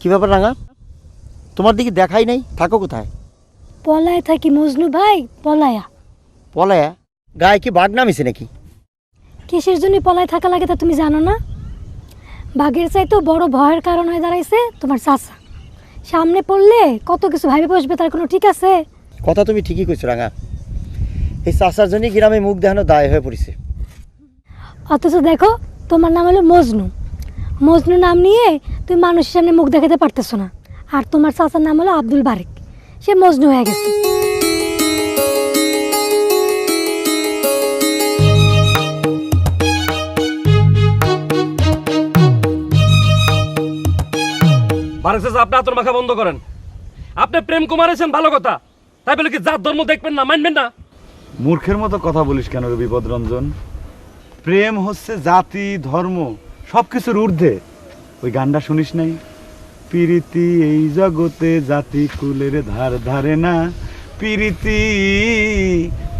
কী ব্যাপার রাঙা? তোমার দিকে দেখাই নাই থাকো কোথায়? পলায় থাকি মজনু ভাই পলায়া। পলায়া? গায়ে কি বাঘ নামিছে নাকি? কিসের জন্য পলায় থাকা লাগে তা তুমি জানো না? বাঘের চাইতেও বড় ভয়ের কারণ হয়ে দাঁড়াইছে তোমার চাচা। সামনে পড়লে কত কিছু ভাবে বসবে তার কোনো ঠিক আছে? কথা তুমি ঠিকই কইছো রাঙা। এই চাষার জন্য গ্রামে মুখ দেখানো দায় হয়ে পড়েছে। অথচ দেখো তোমার নাম হলো মজনু। মজনু নাম নিয়ে তুমি মানুষের সামনে মুখ দেখাতে পারতেছো না। আর তোমার চাচার নাম হলো আব্দুল বারেক। সে মজনু হয়ে গেছে। বারেক চাচা আপনি আতর মাখা বন্ধ করেন। আপনি প্রেম কুমারেছেন ভালো কথা। তাই বলে কি জাত ধর্ম দেখবেন না মানবেন না? মূর্খের মতো কথা বলিস কেন রে বিপদ রঞ্জন প্রেম হচ্ছে জাতি ধর্ম। সব কিছুর ঊর্ধ্বে। ওই গানটা শুনিস নাই? পিরিতি এই জগতে জাতি কুলের ধার ধারে না। পিরিতি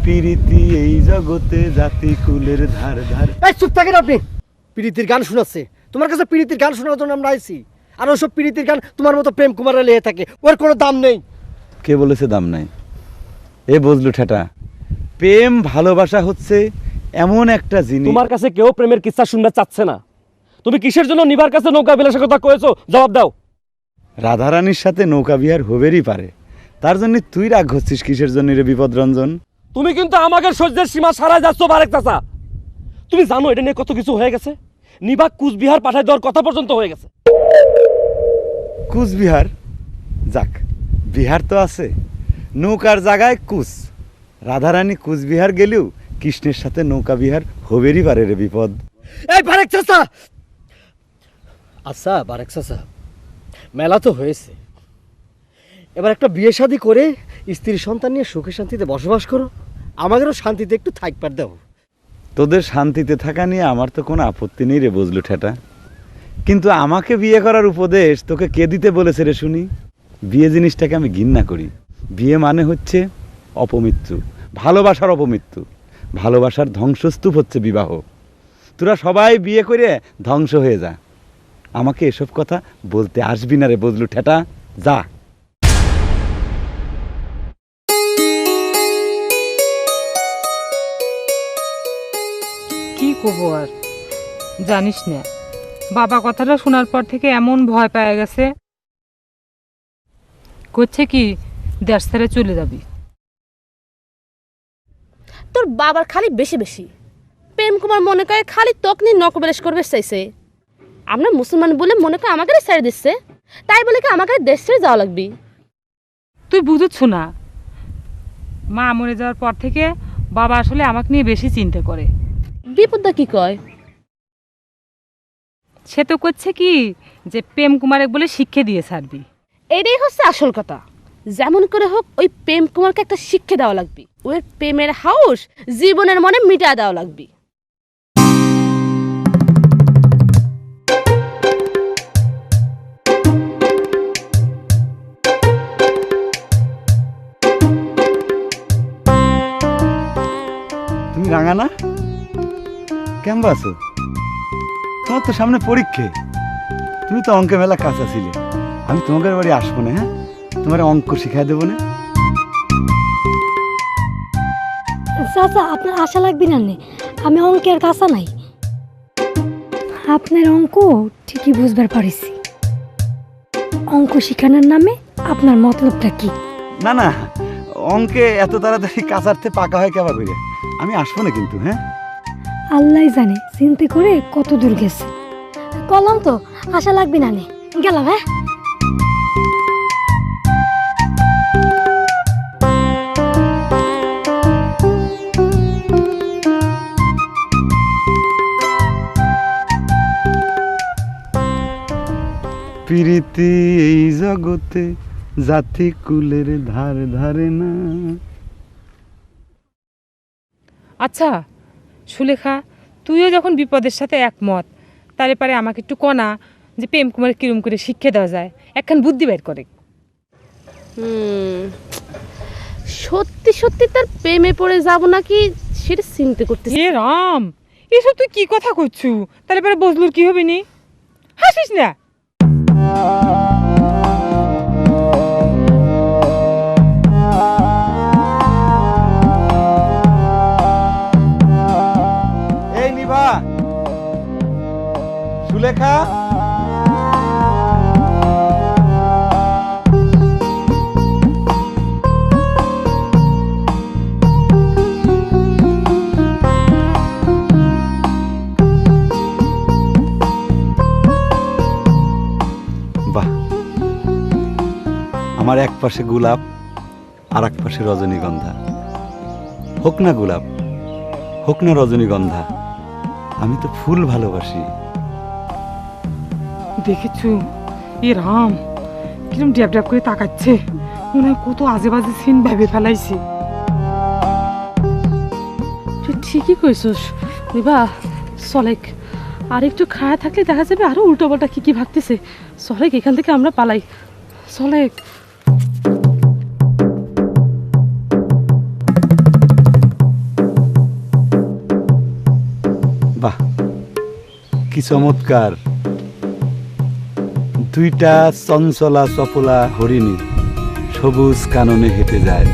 পিরিতি এই জগতে জাতি কুলের ধার ধার। এই চুপ থাকেন আপনি। প্রীতির গান শোনাচ্ছে। তোমার কাছে প্রীতির গান শোনার জন্য আমরা আইছি। আর ওসব প্রীতির গান তোমার মতো প্রেম কুমারে লেগে থাকে। ওর কোনো দাম নেই। কে বলেছে দাম নাই? এ বজলু ঠেটা। প্রেম ভালোবাসা হচ্ছে এমন একটা জিনিস তোমার কাছে কেউ প্রেমের কিচ্ছা শুনতে চাচ্ছে না। তুমি কিসের জন্য নিবার কাছে নৌকা বিলাসের কথা কয়েছো? জবাব দাও। রাধারানীর সাথে নৌকা বিহার হবেরই পারে। তার জন্য তুই রাগ হচ্ছিস কিসের জন্য রে বিপদ রঞ্জন? তুমি কিন্তু আমাকে সহ্যের সীমা সারাই যাচ্ছ বারেক চাচা। তুমি জানো এটা নিয়ে কত কিছু হয়ে গেছে? নিবাক কুচবিহার পাঠায় দেওয়ার কথা পর্যন্ত হয়ে গেছে। কুচবিহার? যাক বিহার তো আছে। নৌকার জায়গায় কুচ। রাধারানী কুচবিহার গেলেও কৃষ্ণের সাথে নৌকা বিহার হবেরই পারে রে বিপদ। এই বারেক চাচা আচ্ছা বারেক চাচা, মেলা তো হয়েছে। এবার একটা বিয়ে শাদি করে স্ত্রী সন্তান নিয়ে সুখে শান্তিতে বসবাস করো, আমাদেরও শান্তিতে একটু থাকবার দাও। তোদের শান্তিতে থাকা নিয়ে আমার তো কোনো আপত্তি নেই রে বজলু ঠেটা। কিন্তু আমাকে বিয়ে করার উপদেশ তোকে কে দিতে বলেছে রে শুনি? বিয়ে জিনিসটাকে আমি ঘৃণা করি। বিয়ে মানে হচ্ছে অপমৃত্যু, ভালোবাসার অপমৃত্যু। ভালোবাসার ধ্বংসস্তূপ হচ্ছে বিবাহ। তোরা সবাই বিয়ে করে ধ্বংস হয়ে যা। আমাকে এসব কথা বলতে আসবি না রে বজলু ঠেটা। যা। কি করব আর? জানিস না বাবা কথাটা শোনার পর থেকে এমন ভয় পেয়ে গেছে। করছে কি দেশ ছেড়ে চলে যাবি। তোর বাবার খালি বেশি বেশি। প্রেম কুমার মনে করে খালি তক নিয়ে নকবেলেশ করবে চাইছে। আমরা মুসলমান বলে মনে করে আমাকে ছেড়ে দিচ্ছে। তাই বলে কি আমাকে দেশ ছেড়ে যাওয়া লাগবি? তুই বুঝছ না? মা মরে যাওয়ার পর থেকে বাবা আসলে আমাকে নিয়ে বেশি চিন্তা করে। বিপদটা কি কয়? সে তো করছে কি যে প্রেম কুমারে বলে শিক্ষা দিয়ে ছাড়বি। এটাই হচ্ছে আসল কথা। যেমন করে হোক ওই প্রেম কুমারকে একটা শিক্ষা দেওয়া লাগবে। ওই প্রেমের হাউস জীবনের মনে মিটা দেওয়া লাগবে। তুমি রাঙা না? কেমন আছো? তোমার তো সামনে পরীক্ষে। তুমি তো অঙ্কে মেলা কাঁচা ছিলে আমি তোমাদের বাড়ি আসব না হ্যাঁ? তোমার অঙ্ক শিখাই দেবো না? চাচা আপনার আশা লাগবে না নে? আমি অঙ্কের কাঁচা নাই। আপনার অঙ্ক ঠিকই বুঝবার পারিছি। অঙ্ক শিখানোর নামে আপনার মতলবটা কি? না না অঙ্কে এত তাড়াতাড়ি কাঁচারতে পাকা হয় কেবা করে আমি আসব না কিন্তু হ্যাঁ? আল্লাহ জানে চিনতে করে কত দূর গেছে। কলম তো আশা লাগবে না নে। গেলাম হ্যাঁ? প্রীতি এই জগতে জাতি কুলের ধার ধারে না। আচ্ছা সুলেখা তুইও যখন বিপদের সাথে একমত তারে পারে আমাকে একটু কনা যে প্রেম কুমার কিরম করে শিক্ষা দেওয়া যায়। একখান বুদ্ধি বের করে। সত্যি সত্যি তার প্রেমে পড়ে যাব নাকি সেটা চিন্তা করতে এ রাম এসব তুই কি কথা করছু তাহলে পরে বজলুর কি হবে নি? হাসিস না। সুলেখা বাহ। আমার এক পাশে গোলাপ, আর এক পাশে রজনীগন্ধা। হোক না গোলাপ, হোক না রজনীগন্ধা, আমি তো ফুল ভালোবাসি। দেখেছ? এ রাম কিরম ড্যাব ড্যাব করে তাকাচ্ছে। মনে হয় কত আজে বাজে সিন ভেবে ফেলাইছে। তুই ঠিকই কইছস। বিবা সলেক আর একটু খায়া থাকলে দেখা যাবে আরও উল্টো পাল্টা কি কি ভাবতেছে। সলেক এখান থেকে আমরা পালাই। সলেক। বাহ কি চমৎকার। দুইটা চঞ্চলা চপলা হরিণী সবুজ কাননে হেঁটে যায়।